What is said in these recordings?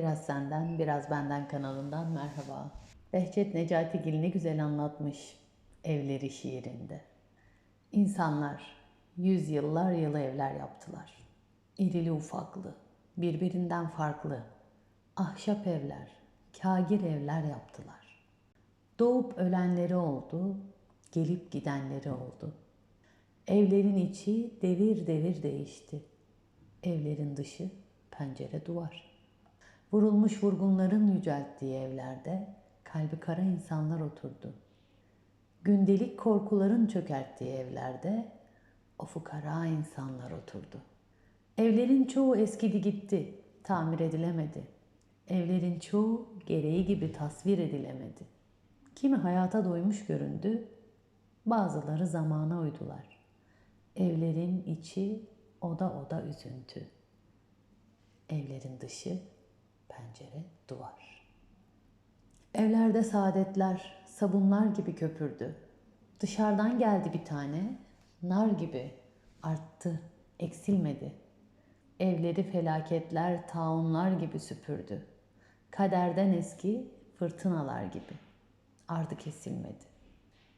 Biraz senden, biraz benden kanalından merhaba. Behçet Necatigil ne güzel anlatmış evleri şiirinde. İnsanlar yüzyıllar yılı evler yaptılar. İrili ufaklı, birbirinden farklı. Ahşap evler, kagir evler yaptılar. Doğup ölenleri oldu, gelip gidenleri oldu. Evlerin içi devir devir değişti. Evlerin dışı pencere duvar. Vurulmuş vurgunların yücelttiği evlerde kalbi kara insanlar oturdu. Gündelik korkuların çökerttiği evlerde o fukara insanlar oturdu. Evlerin çoğu eskidi gitti, tamir edilemedi. Evlerin çoğu gereği gibi tasvir edilemedi. Kimi hayata doymuş göründü, bazıları zamana uydular. Evlerin içi oda oda üzüntü. Evlerin dışı pencere duvar. Evlerde saadetler sabunlar gibi köpürdü. Dışarıdan geldi bir tane, nar gibi arttı, eksilmedi. Evleri felaketler, taunlar gibi süpürdü. Kaderden eski fırtınalar gibi. Ardı kesilmedi.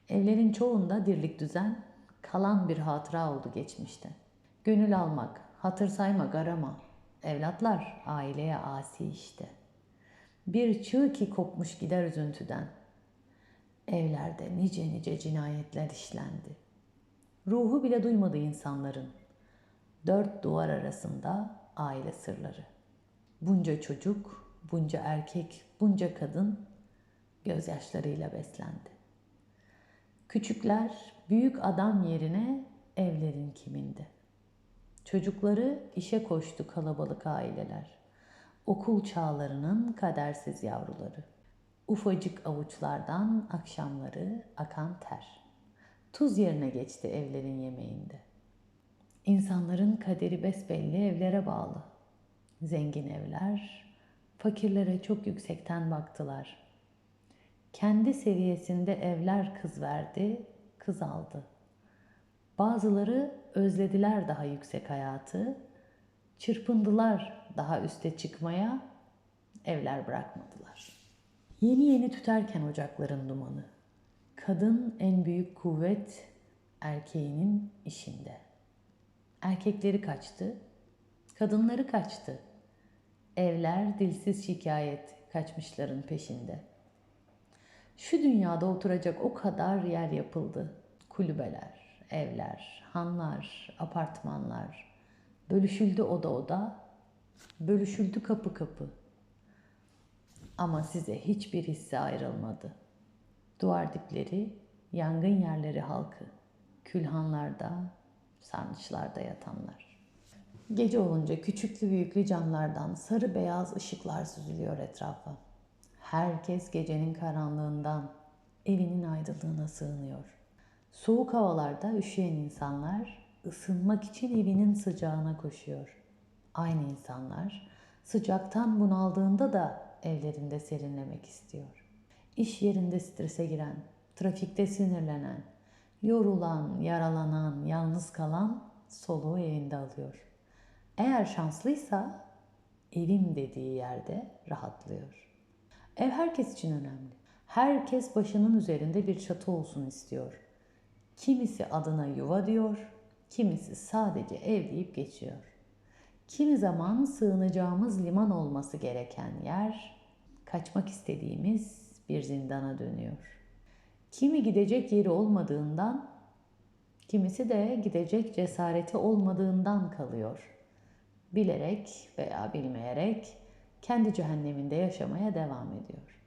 Evlerin çoğunda dirlik düzen, kalan bir hatıra oldu geçmişte. Gönül almak, hatır saymak arama. Evlatlar aileye asi işte. Bir çığ ki kopmuş gider üzüntüden. Evlerde nice nice cinayetler işlendi. Ruhu bile duymadı insanların. Dört duvar arasında aile sırları. Bunca çocuk, bunca erkek, bunca kadın gözyaşlarıyla beslendi. Küçükler büyük adam yerine evlerin kimindi. Çocukları işe koştu kalabalık aileler. Okul çağlarının kadersiz yavruları. Ufacık avuçlardan akşamları akan ter. Tuz yerine geçti evlerin yemeğinde. İnsanların kaderi besbelli evlere bağlı. Zengin evler, fakirlere çok yüksekten baktılar. Kendi seviyesinde evler kız verdi, kız aldı. Bazıları özlediler daha yüksek hayatı, çırpındılar daha üste çıkmaya, evler bırakmadılar. Yeni yeni tüterken ocakların dumanı. Kadın en büyük kuvvet erkeğinin işinde. Erkekleri kaçtı, kadınları kaçtı. Evler dilsiz şikayet kaçmışların peşinde. Şu dünyada oturacak o kadar yer yapıldı. Kulübeler, evler, hanlar, apartmanlar. Bölüşüldü oda oda, bölüşüldü kapı kapı. Ama size hiçbir hisse ayrılmadı. Duvar dipleri, yangın yerleri halkı, külhanlarda, sarnıçlarda yatanlar. Gece olunca küçüklü büyüklü camlardan sarı beyaz ışıklar süzülüyor etrafa. Herkes gecenin karanlığından evinin aydınlığına sığınıyor. Soğuk havalarda üşüyen insanlar ısınmak için evinin sıcağına koşuyor. Aynı insanlar sıcaktan bunaldığında da evlerinde serinlemek istiyor. İş yerinde strese giren, trafikte sinirlenen, yorulan, yaralanan, yalnız kalan soluğu evinde alıyor. Eğer şanslıysa evim dediği yerde rahatlıyor. Ev herkes için önemli. Herkes başının üzerinde bir çatı olsun istiyor. Kimisi adına yuva diyor, kimisi sadece ev deyip geçiyor. Kimi zaman sığınacağımız liman olması gereken yer, kaçmak istediğimiz bir zindana dönüyor. Kimi gidecek yeri olmadığından, kimisi de gidecek cesareti olmadığından kalıyor. Bilerek veya bilmeyerek kendi cehenneminde yaşamaya devam ediyor.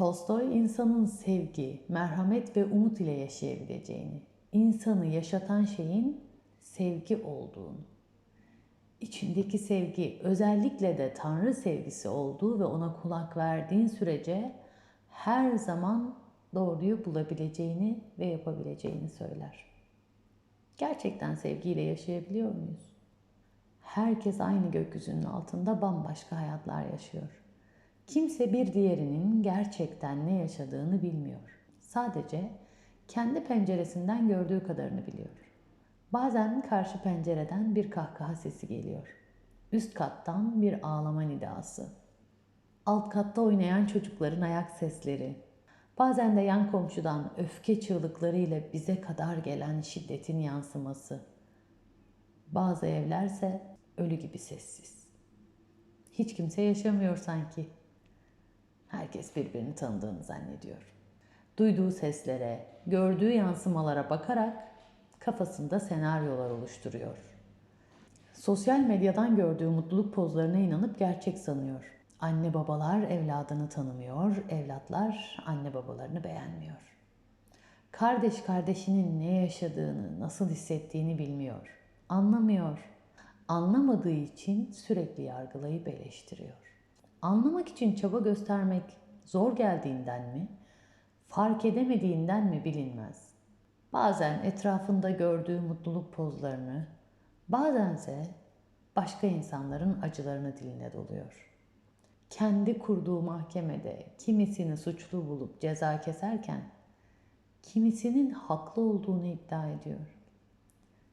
Tolstoy insanın sevgi, merhamet ve umut ile yaşayabileceğini, insanı yaşatan şeyin sevgi olduğunu, içindeki sevgi özellikle de Tanrı sevgisi olduğu ve ona kulak verdiğin sürece her zaman doğruyu bulabileceğini ve yapabileceğini söyler. Gerçekten sevgiyle yaşayabiliyor muyuz? Herkes aynı gökyüzünün altında bambaşka hayatlar yaşıyor. Kimse bir diğerinin gerçekten ne yaşadığını bilmiyor. Sadece kendi penceresinden gördüğü kadarını biliyor. Bazen karşı pencereden bir kahkaha sesi geliyor. Üst kattan bir ağlama nidası. Alt katta oynayan çocukların ayak sesleri. Bazen de yan komşudan öfke çığlıklarıyla bize kadar gelen şiddetin yansıması. Bazı evlerse ölü gibi sessiz. Hiç kimse yaşamıyor sanki. Herkes birbirini tanıdığını zannediyor. Duyduğu seslere, gördüğü yansımalara bakarak kafasında senaryolar oluşturuyor. Sosyal medyadan gördüğü mutluluk pozlarına inanıp gerçek sanıyor. Anne babalar evladını tanımıyor, evlatlar anne babalarını beğenmiyor. Kardeş kardeşinin ne yaşadığını, nasıl hissettiğini bilmiyor. Anlamıyor. Anlamadığı için sürekli yargılayıp eleştiriyor. Anlamak için çaba göstermek zor geldiğinden mi, fark edemediğinden mi bilinmez. Bazen etrafında gördüğü mutluluk pozlarını, bazense başka insanların acılarını diline doluyor. Kendi kurduğu mahkemede kimisini suçlu bulup ceza keserken kimisinin haklı olduğunu iddia ediyor.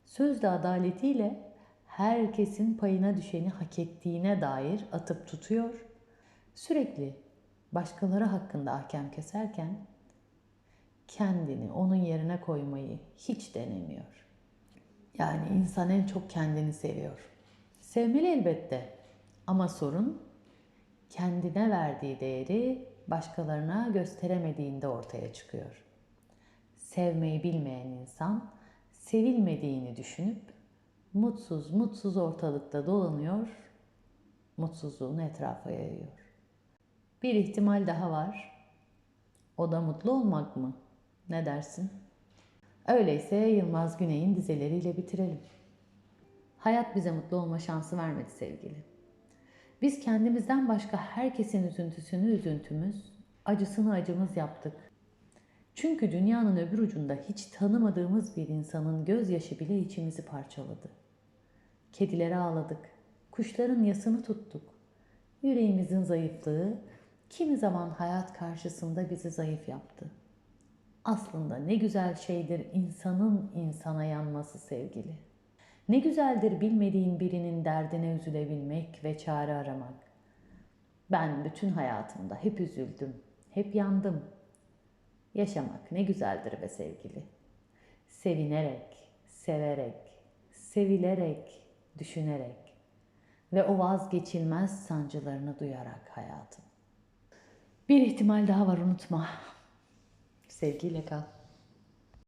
Sözde adaletiyle herkesin payına düşeni hak ettiğine dair atıp tutuyor. Sürekli başkaları hakkında ahkam keserken kendini onun yerine koymayı hiç denemiyor. Yani insan en çok kendini seviyor. Sevmeli elbette ama sorun kendine verdiği değeri başkalarına gösteremediğinde ortaya çıkıyor. Sevmeyi bilmeyen insan sevilmediğini düşünüp mutsuz mutsuz ortalıkta dolanıyor, mutsuzluğunu etrafa yayıyor. Bir ihtimal daha var. O da mutlu olmak mı? Ne dersin? Öyleyse Yılmaz Güney'in dizeleriyle bitirelim. Hayat bize mutlu olma şansı vermedi sevgili. Biz kendimizden başka herkesin üzüntüsünü üzüntümüz, acısını acımız yaptık. Çünkü dünyanın öbür ucunda hiç tanımadığımız bir insanın gözyaşı bile içimizi parçaladı. Kedilere ağladık, kuşların yasını tuttuk. Yüreğimizin zayıflığı kimi zaman hayat karşısında bizi zayıf yaptı. Aslında ne güzel şeydir insanın insana yanması sevgili. Ne güzeldir bilmediğin birinin derdine üzülebilmek ve çare aramak. Ben bütün hayatımda hep üzüldüm, hep yandım. Yaşamak ne güzeldir be sevgili. Sevinerek, severek, sevilerek, düşünerek ve o vazgeçilmez sancılarını duyarak hayatım. Bir ihtimal daha var unutma. Sevgiyle kal.